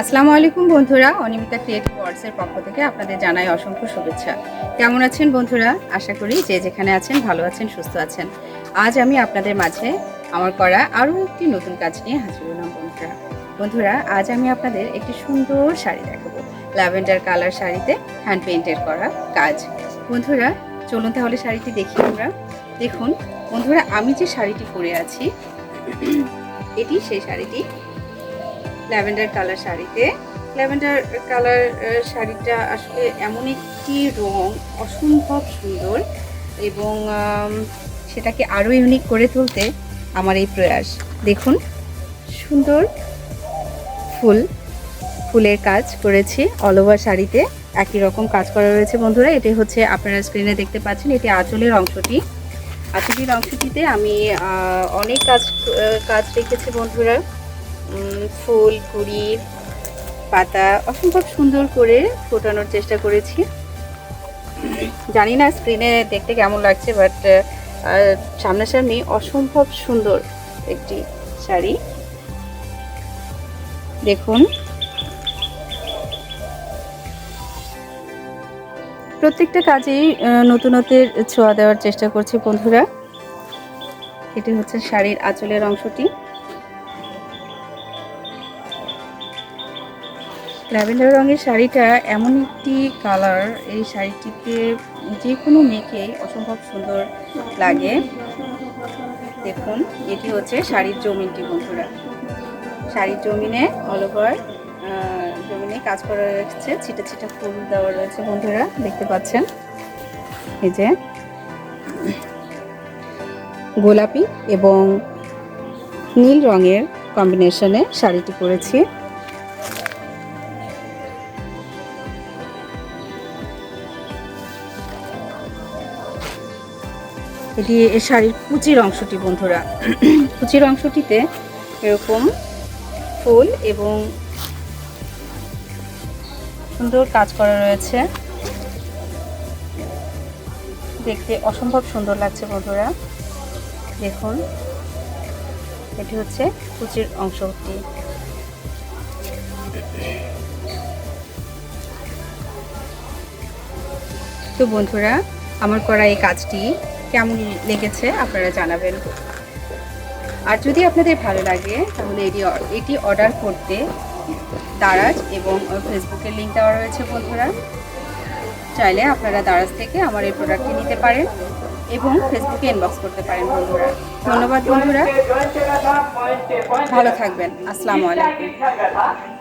আসসালামু আলাইকুম বন্ধুরা, অনিমিতা ক্রিয়েটিভ ওয়ার্ডসের পক্ষ থেকে আপনাদের জানাই অসংখ্য শুভেচ্ছা। কেমন আছেন বন্ধুরা? আশা করি যে যেখানে আছেন, ভালো আছেন, সুস্থ আছেন। আজ আমি আপনাদের মাঝে আমার করা আরও একটি নতুন কাজ নিয়ে হাজির হলাম বন্ধুরা। বন্ধুরা, আজ আমি আপনাদের একটি সুন্দর শাড়ি দেখাবো। ল্যাভেন্ডার কালার শাড়িতে হ্যান্ড পেইন্টের করা কাজ। বন্ধুরা, চলুন তাহলে শাড়িটি দেখি আমরা। দেখুন, বন্ধুরা, আমি যে শাড়িটি পরে আছি, এটি সেই শাড়িটি। ল্যাভেন্ডার কালার শাড়িতে। ল্যাভেন্ডার কালার শাড়িটা আসলে এমন একটি রং, অসম্ভব সুন্দর এবং সেটাকে আরও ইউনিক করে তুলতে আমার এই প্রয়াস। দেখুন, সুন্দর ফুল, ফুলের কাজ করেছি অল ওভার শাড়িতে। একই রকম কাজ করা রয়েছে বন্ধুরা। এটি হচ্ছে আপনারা স্ক্রিনে দেখতে পাচ্ছেন, এটি আঁচলের অংশটি। আঁচলের অংশটিতে আমি অনেক কাজ কাজ রেখেছি বন্ধুরা। ফুল, কুড়ি, পাতা, অসম্ভব সুন্দর করে ফোটানোর চেষ্টা করেছি। জানি না স্ক্রিনে দেখতে কেমন লাগছে বাট সামনাসামনি অসম্ভব সুন্দর একটি শাড়ি। দেখুন। প্রত্যেকটা কাজেই নতুনত্বের ছোঁয়া দেওয়ার চেষ্টা করছি বন্ধুরা। এটি হচ্ছে শাড়ির আঁচলের অংশটি। ল্যাভেন্ডার রঙের শাড়িটা এমন একটি কালার এই শাড়িটিতে যে কোনো মেয়েকে অসম্ভব সুন্দর লাগে। দেখুন, এটি হচ্ছে শাড়ির জমিনটি বন্ধুরা। শাড়ির জমিনে অল ওভার জমিনে কাজ করা রয়েছে, ছিটা ছিটা ফুল দেওয়া রয়েছে বন্ধুরা, দেখতে পাচ্ছেন? এই যে গোলাপি এবং নীল রঙের কম্বিনেশনে শাড়িটি করেছি এটি এই শাড়ির কুচির অংশটি, বন্ধুরা। কুচির অংশটিতে এরকম ফুল এবং সুন্দর কাজ করা রয়েছে। দেখতে অসম্ভব সুন্দর লাগছে, বন্ধুরা। দেখুন, এটি হচ্ছে কুচির অংশটি। তো, বন্ধুরা, আমার করা এই কাজটি কেমন লেগেছে আপনারা জানাবেন। আর যদি আপনাদের ভালো লাগে, তাহলে এটি এটি অর্ডার করতে দারাজ এবং ফেসবুকের লিঙ্ক দেওয়া রয়েছে বন্ধুরা। চাইলে আপনারা দারাজ থেকে আমার এই প্রোডাক্টটি নিতে পারেন এবং ফেসবুকে ইনবক্স করতে পারেন বন্ধুরা। ধন্যবাদ বন্ধুরা। ভালো থাকবেন। আসসালামু আলাইকুম।